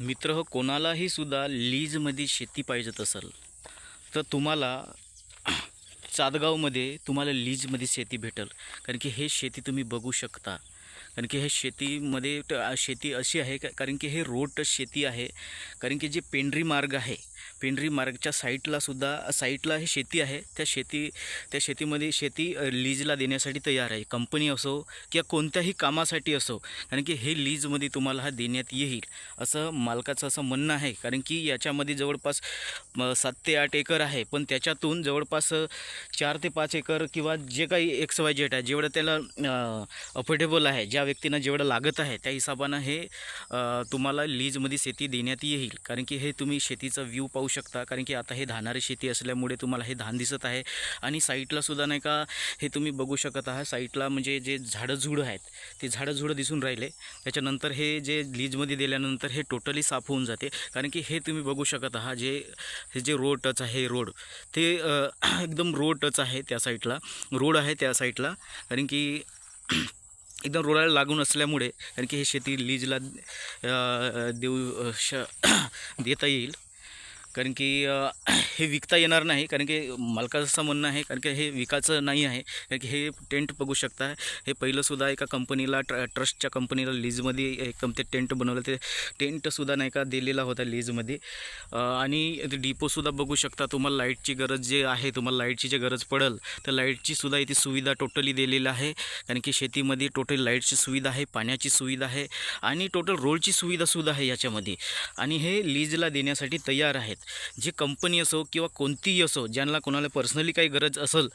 मित्र हो कोणालाही सुद्धा लीजमध्ये शेती पाहिजेत असेल तर तुम्हाला चादगावमध्ये तुम्हाला लीजमध्ये शेती भेटेल. कारण की हे शेती तुम्ही बघू शकता. कारण की हे शेतीमध्ये शेती अशी आहे का- कारण की हे रोड शेती आहे. कारण की जे पेंढरी मार्ग आहे पेंढरी मार्गच्या साईटला सुद्धा साईटला हे शेती आहे. त्या शेती त्या शेतीमध्ये शेती लीजला देण्यासाठी तयार आहे. कंपनी असो किंवा कोणत्याही कामासाठी असो कारण की हे लीजमध्ये तुम्हाला हा देण्यात येईल असं मालकाचं असं म्हणणं आहे. कारण की याच्यामध्ये जवळपास म, सात ते आठ एकर आहे. पण त्याच्यातून जवळपास चार ते पाच एकर किंवा जे काही एक्स वाय जेट आहे जेवढं त्याला अफोर्डेबल आहे ज्या व्यक्तींना जेवढं लागत आहे त्या हिशोबानं हे तुम्हाला लीजमध्ये शेती देण्यात येईल. कारण की हे तुम्ही शेतीचा व्ह्यू पाहू शकता. कारण की आता हे धानारी शेती असल्यामुळे तुम्हाला हे धान दिसत आहे. आणि साईटला सुद्धा नाही का हे तुम्ही बघू शकत आहात. साईटला म्हणजे जे झाडंझुडं आहेत ते झाडंझुडं दिसून राहिले. त्याच्यानंतर हे जे लीजमध्ये दिल्यानंतर हे टोटली साफ होऊन जाते. कारण की हे तुम्ही बघू शकत आहात जे हे जे रोड टच आहे रोड ते एकदम रोड टच आहे त्या साईडला रोड आहे त्या साईडला कारण की एकदम रोडाला लागून असल्यामुळे कारण की हे शेती लीजला देऊ श देता येईल. कारण की हे विकता येणार नाही कारण की मालकाचं असं म्हणणं आहे कारण की हे विकायचं नाही आहे कारण की हे टेंट बघू शकता. हे पहिलंसुद्धा एका कंपनीला ट्र ट्रस्टच्या कंपनीला लीजमध्ये एकदम ते टेंट बनवलं ते टेंटसुद्धा नाही का दिलेला होता लीजमध्ये. आणि ते डिपोसुद्धा बघू शकता तुम्हाला लाईटची गरज जे आहे तुम्हाला लाईटची जे गरज पडेल तर लाईटची सुद्धा इथे सुविधा टोटली दिलेली आहे. कारण की शेतीमध्ये टोटल लाईटची सुविधा आहे पाण्याची सुविधा आहे आणि टोटल रोडची सुविधासुद्धा आहे याच्यामध्ये. आणि हे लीजला देण्यासाठी तयार आहेत. जे कंपनी असो किंवा कोणतीही असो ज्यांना कोणाला पर्सनली काही गरज असेल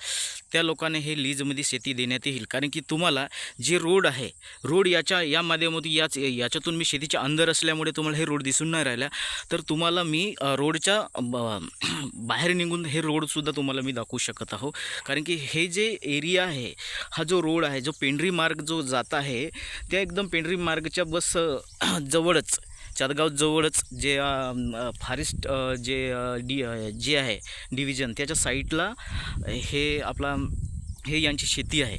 त्या लोकांना हे लीजमध्ये शेती देण्यात येईल. कारण की तुम्हाला जे रोड आहे रोड याच्या या माध्यमातून याच याच्यातून मी शेतीच्या अंदर असल्यामुळे तुम्हाला हे रोड दिसून नाही राहिल्या तर तुम्हाला मी रोडच्या ब- बाहेर निघून हे रोडसुद्धा तुम्हाला मी दाखवू शकत आहो. कारण की हे जे एरिया आहे हा जो रोड आहे जो पेंढरी मार्ग जो जात आहे त्या एकदम पेंढरी मार्गच्या बस जवळच. चातगावजवळच जे फारेस्ट फॉरेस्ट जे डी जे आहे डिव्हिजन त्याच्या साईटला हे आपला हे यांची शेती आहे.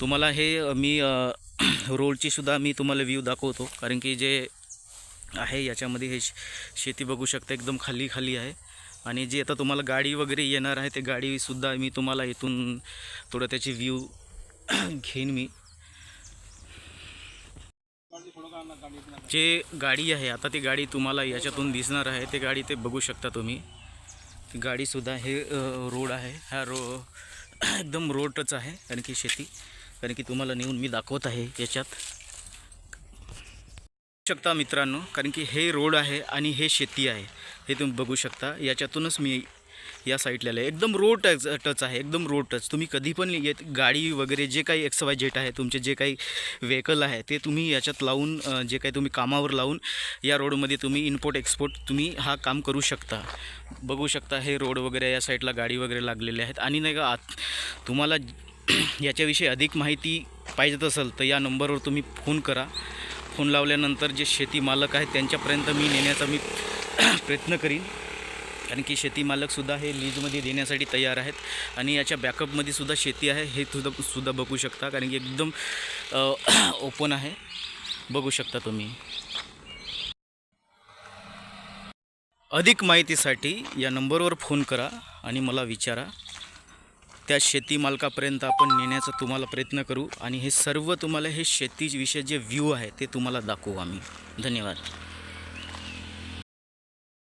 तुम्हाला हे मी रोडची सुद्धा मी तुम्हाला व्ह्यू दाखवतो कारण की जे आहे याच्यामध्ये हे शेती बघू शकता एकदम खाली खाली आहे. आणि जे आता तुम्हाला गाडी वगैरे येणार आहे ते गाडीसुद्धा मी तुम्हाला इथून थोडं त्याची व्ह्यू घेईन मी. जे गाडी आहे आता ती गाडी तुम्हाला याच्यातून दिसणार आहे ते गाडी ते बघू शकता तुम्ही. गाडीसुद्धा हे रोड आहे. हा रो एकदम रोडच आहे कारण की शेती कारण की तुम्हाला नेऊन मी दाखवत आहे याच्यात. शकता मित्रांनो कारण की हे रोड आहे आणि हे शेती आहे. हे तुम्ही बघू शकता. याच्यातूनच मी या साईडला आहे एकदम रोड टच टच आहे एकदम रोड टच तुम्ही कधी पण येत गाडी वगैरे जे काही एक्स वाय जेट आहे तुमचे जे काही व्हेकल आहे ते तुम्ही याच्यात लावून जे काही तुम्ही कामावर लावून या रोडमध्ये तुम्ही इम्पोर्ट एक्सपोर्ट तुम्ही हा काम करू शकता. बघू शकता हे रोड वगैरे या साईडला गाडी वगैरे लागलेले आहेत. आणि नाही का आत तुम्हाला याच्याविषयी अधिक माहिती पाहिजेत असेल तर या नंबरवर तुम्ही फोन करा. फोन लावल्यानंतर जे शेती मालक आहेत त्यांच्यापर्यंत मी नेण्याचा मी प्रयत्न करीन. कारण की शेती मालकसुद्धा हे लीजमध्ये देण्यासाठी तयार आहेत आणि याच्या बॅकअपमध्ये सुद्धा शेती आहे हे सुद्धा सुद्धा बघू शकता. कारण की एकदम ओपन आहे. बघू शकता तुम्ही. अधिक माहितीसाठी या नंबरवर फोन करा आणि मला विचारा. त्या शेती मालकापर्यंत आपण नेण्याचा तुम्हाला प्रयत्न करू आणि हे सर्व तुम्हाला हे शेतीविषयी जे व्ह्यू आहे ते तुम्हाला दाखवू आम्ही. धन्यवाद.